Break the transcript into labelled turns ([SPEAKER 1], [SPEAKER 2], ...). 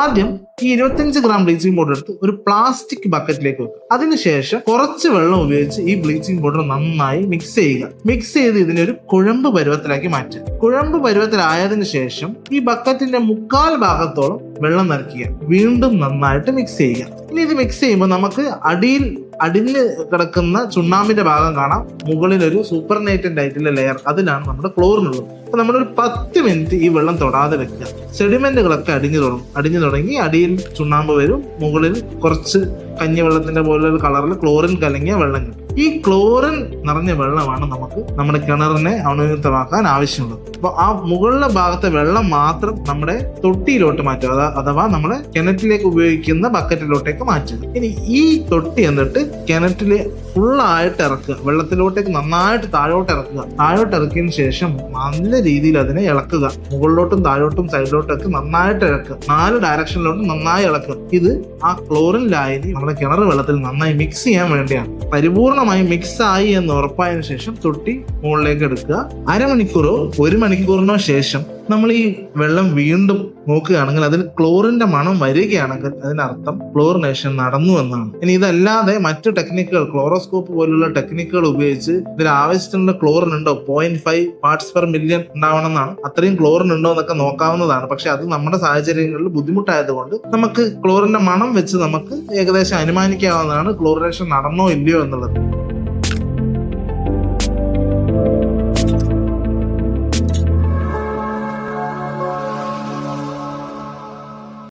[SPEAKER 1] ആദ്യം ഈ ഇരുപത്തിയഞ്ച് ഗ്രാം ബ്ലീച്ചിങ് പൗഡർ എടുത്ത് ഒരു പ്ലാസ്റ്റിക് ബക്കറ്റിലേക്ക് വെക്കുക. അതിനുശേഷം കുറച്ച് വെള്ളം ഉപയോഗിച്ച് ഈ ബ്ലീച്ചിങ് പൗഡർ നന്നായി മിക്സ് ചെയ്യുക. മിക്സ് ചെയ്ത് ഇതിനെ ഒരു കുഴമ്പ് പരുവത്തിലാക്കി മാറ്റുക. കുഴമ്പ് പരുവത്തിലായതിനു ശേഷം ഈ ബക്കറ്റിന്റെ മുക്കാൽ ഭാഗത്തോളം വെള്ളം നിറയ്ക്കുക. വീണ്ടും നന്നായിട്ട് മിക്സ് ചെയ്യുക. ഇനി ഇത് മിക്സ് ചെയ്യുമ്പോൾ നമുക്ക് അടിയിൽ അടിഞ്ഞ് കിടക്കുന്ന ചുണ്ണാമ്പിന്റെ ഭാഗം കാണാം. മുകളിൽ ഒരു സൂപ്പർ നൈറ്റന്റ് ആയിട്ടുള്ള ലെയർ അതിലാണ് നമ്മുടെ ക്ലോറിനുള്ളത് അപ്പൊ നമ്മളൊരു പത്ത് മിനിറ്റ് ഈ വെള്ളം തൊടാതെ വെക്കുക. സെഡിമെന്റുകളൊക്കെ അടിഞ്ഞു തുടങ്ങും അടിഞ്ഞു തുടങ്ങി അടിയിൽ ചുണ്ണാമ്പ് വരും. മുകളിൽ കുറച്ച് കഞ്ഞിവെള്ളത്തിന്റെ പോലുള്ള കളറിൽ ക്ലോറിൻ കലങ്ങിയ വെള്ളം കിട്ടും. ഈ ക്ലോറിൻ നിറഞ്ഞ വെള്ളമാണ് നമുക്ക് നമ്മുടെ കിണറിനെ അണുവിമുക്തമാക്കാൻ ആവശ്യമുള്ളത്. അപ്പൊ ആ മുകളിലെ ഭാഗത്തെ വെള്ളം മാത്രം നമ്മുടെ തൊട്ടിയിലോട്ട് മാറ്റുക. അഥവാ നമ്മുടെ കിണറ്റിലേക്ക് ഉപയോഗിക്കുന്ന ബക്കറ്റിലോട്ടേക്ക് മാറ്റുക. ഇനി ഈ തൊട്ടി എന്നിട്ട് കിണറ്റിൽ ഫുള്ളായിട്ട് ഇറക്കുക. വെള്ളത്തിലോട്ടേക്ക് നന്നായിട്ട് താഴോട്ട് ഇറക്കുക. താഴോട്ട് ഇറക്കിയതിന് ശേഷം നല്ല രീതിയിൽ അതിനെ ഇളക്കുക. മുകളിലോട്ടും താഴോട്ടും സൈഡിലോട്ടൊക്കെ നന്നായിട്ട് ഇളക്കുക. നാല് ഡയറക്ഷനിലോട്ടും നന്നായി ഇളക്കുക. ഇത് ആ ക്ലോറിൻ ലായനി നമ്മുടെ കിണർ വെള്ളത്തിൽ നന്നായി മിക്സ് ചെയ്യാൻ വേണ്ടിയാണ്. പരിപൂർണമായി മിക്സ് ആയി എന്ന് ഉറപ്പായതിനു ശേഷം തൊട്ടി മുകളിലേക്ക് എടുക്കുക. അരമണിക്കൂറോ ഒരു മണിക്കൂറിനോ ശേഷം നമ്മൾ ഈ വെള്ളം വീണ്ടും നോക്കുകയാണെങ്കിൽ അതിൽ ക്ലോറിന്റെ മണം വരികയാണെങ്കിൽ അതിനർത്ഥം ക്ലോറിനേഷൻ നടന്നു എന്നാണ്. ഇനി ഇതല്ലാതെ മറ്റു ടെക്നിക്കുകൾ ക്ലോറോസ്കോപ്പ് പോലുള്ള ടെക്നിക്കുകൾ ഉപയോഗിച്ച് ഇതിൽ ആവശ്യത്തിനുള്ള ക്ലോറിൻ ഉണ്ടോ? Point five parts per million ഉണ്ടാവണം എന്നാണ് അത്രയും ക്ലോറിൻ ഉണ്ടോ എന്നൊക്കെ നോക്കാവുന്നതാണ്. പക്ഷെ അത് നമ്മുടെ സാഹചര്യങ്ങളിൽ ബുദ്ധിമുട്ടായതുകൊണ്ട് നമുക്ക് ക്ലോറിന്റെ മണം വെച്ച് നമുക്ക് ഏകദേശം അനുമാനിക്കാവുന്നതാണ് ക്ലോറിനേഷൻ നടന്നോ ഇല്ലയോ എന്നുള്ളത്.